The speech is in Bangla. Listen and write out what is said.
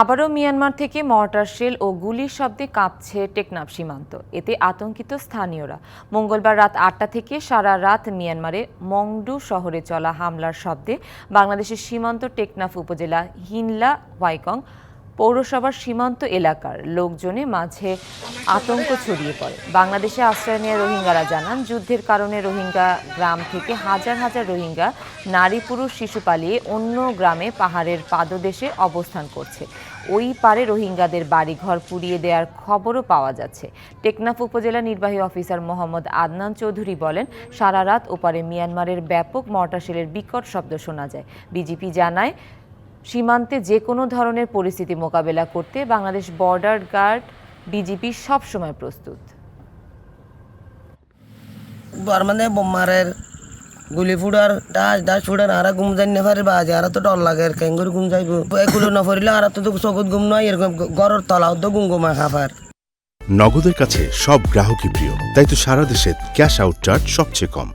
আবারও মিয়ানমার থেকে মর্টার শেল ও গুলির শব্দে কাঁপছে টেকনাফ সীমান্ত। এতে আতঙ্কিত স্থানীয়রা। মঙ্গলবার রাত আটটা থেকে সারা রাত মিয়ানমারে মংডু শহরে চলা হামলার শব্দে বাংলাদেশের সীমান্ত টেকনাফ উপজেলা হিনলা ওয়াইকং পৌরসভার সীমান্ত এলাকার লোকজনে মাঝে আতঙ্ক ছড়িয়ে পড়ে। বাংলাদেশে আশ্রয় নেওয়া রোহিঙ্গারা জানান, যুদ্ধের কারণে রোহিঙ্গা গ্রাম থেকে হাজার হাজার রোহিঙ্গা নারী পুরুষ শিশু পালিয়ে অন্য গ্রামে পাহাড়ের পাদদেশে অবস্থান করছে। ওই পারে রোহিঙ্গাদের বাড়িঘর পুড়িয়ে দেওয়ার খবরও পাওয়া যাচ্ছে। টেকনাফ উপজেলা নির্বাহী অফিসার মোহাম্মদ আদনান চৌধুরী বলেন, সারা রাত ওপারে মিয়ানমারের ব্যাপক মর্টাশেলের বিকট শব্দ শোনা যায়। বিজেপি জানায় সীমান্তে যে কোনো ধরনের পরিস্থিতি মোকাবেলা করতে বাংলাদেশ বর্ডার গার্ড বিজিপি সবসময় প্রস্তুত। মানে বোমারের গুলি ফুড়ার ডাস ডাস ফুড়ার আরা ঘুম যাই না পারে বাজে আরা তো ডর লাগে আর কেঙ্গুর ঘুম যাইব। এগুলো না পড়লে আরা তো চকুত ঘুম নয় এরকম গরর তলাও তো ঘুম ঘুমা খাফার নগদের কাছে সব গ্রাহকই প্রিয় তাই তো সারা দেশে ক্যাশ আউট চার্জ সবচেয়ে কম।